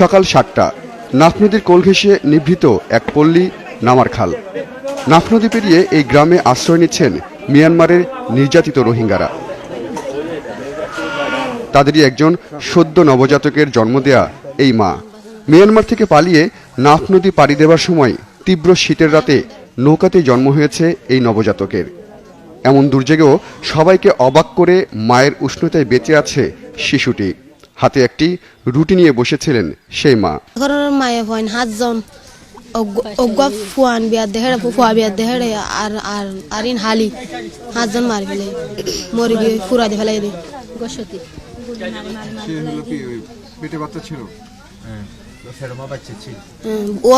সকাল সাতটা, নাফ নদীর কোল ঘেঁষে নিভৃত এক পল্লী নামার খাল। নাফ নদী পেরিয়ে এই গ্রামে আশ্রয় নিচ্ছেন মিয়ানমারের নির্যাতিত রোহিঙ্গারা। তাদেরই একজন সদ্য নবজাতকের জন্ম দেয়া এই মা। মিয়ানমার থেকে পালিয়ে নাফ নদী পাড়ি দেওয়ার সময় তীব্র শীতের রাতে নৌকাতে জন্ম হয়েছে এই নবজাতকের। এমন দুর্যোগেও সবাইকে অবাক করে মায়ের উষ্ণতায় বেঁচে আছে শিশুটি। হাতে একটি রুটি নিয়ে বসেছিলেন সেই মা। মায়ে অজ্ঞ ফুয়ান বিয়ার দেহে ফুয়া বিয়ার দেহে আর আর আর ইন হালি। মারি ফেলে মরি গিয়ে ফুরা দিয়ে ফেলাই দি। গসতি পেটে বাচ্চা ছিল ও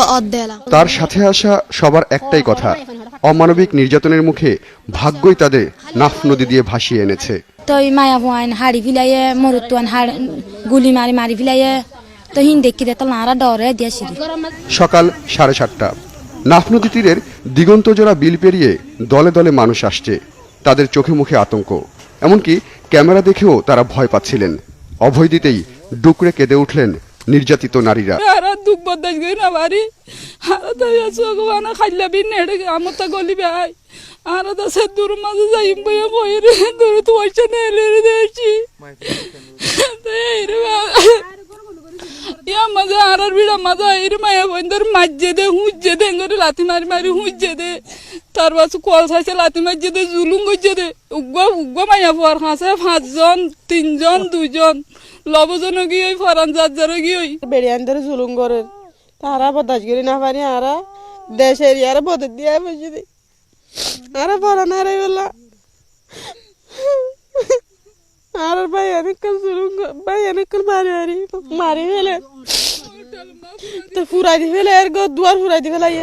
তার সাথে আসা সবার একটাই কথা অমানবিক নির্যাতনের মুখে ভাগ্যই তাদের নাফ নদী দিয়ে ভাসিয়ে এনেছে। তো এই মায়া ভুয়ান হাড়ি ফিলাইয়ে মরুতুয়ান হাড় গুলি মারি মারি ফিলাইয়ে তো হিন দেখি দে তো নারা ডরে দিয়েছিলি সকাল সাড়ে সাতটা। নাফ নদী তীরের দিগন্তজোড়া বিল পেরিয়ে দলে দলে মানুষ আসছে। তাদের চোখে মুখে আতঙ্ক। এমনকি ক্যামেরা দেখেও তারা ভয় পাচ্ছিলেন। অভয় দিতেই ডুকরে কেঁদে উঠলেন নির্যাতিত নারীরা। আরত এসক মানে খাইলে বি নেড়ে গলি ভাই। আর তো সে দূর যাইম বই বই দূর তো হয়েছে নেলে দিয়েছি ইয়া মাঝে আর আর বিড়া মাঝে এর মায়া বন্ধর মাঝে দে হুঁজে দে, এঙ্গরে লাথি মারি মারি হুঁজে দে। তার বাসু কল খাইছে, লাথি মারজে দে, জুলুম গজে দে। উগ উগ মায়া ফোয়ার খাঁসে পাঁচজন, তিনজন, দুজন। লবজন গিয়ে ফরান যার যারা গিয়ে বেড়িয়ান ধরে জুলুম করে তারা বদাস করি না পারি আরা দেশের ইয়ারা বদল দিয়ে বসে দি। আরা পড়া না রে আর ভাই অনেকক্ষণ জুলুম ভাই অনেকক্ষণ মারি মারি মারি ফেলে। তো ফুরাই দি ফেলে আর গো দুয়ার ফুরাই দি ফেলাই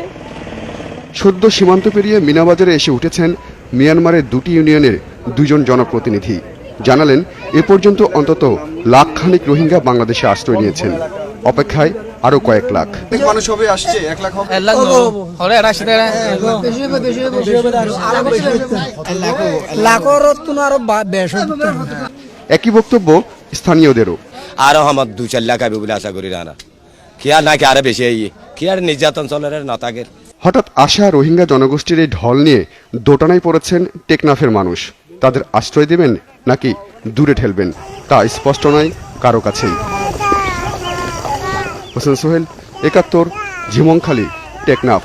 সদ্য সীমান্ত পেরিয়ে মিনাবাজারে এসে উঠেছেন মিয়ানমারের দুটি ইউনিয়নের দুজন জনপ্রতিনিধি। জানালেন, এ পর্যন্ত অন্তত লাখ খানিক রোহিঙ্গা বাংলাদেশে আশ্রয় নিয়েছেন। অপেক্ষায় আরও কয়েক লাখ। মানুষ হবে আসছে এক লাখ হবে। আরও। একই বক্তব্য স্থানীয়দেরও। আরও আমার দু চার লাখ আবে বলে আশা করি রানা কি আর নাকি আরও বেশি এই কি আর নির্যাতন চলের রে নতাকের হঠাৎ আসা রোহিঙ্গা জনগোষ্ঠীর এই ঢল নিয়ে দোটানায় পড়েছেন টেকনাফের মানুষ। তাদের আশ্রয় দেবেন নাকি দূরে ঠেলবেন তা স্পষ্ট নয় কারও কাছেই। হোসেন সোহেল একাত্তর ঝিমংখালী টেকনাফ।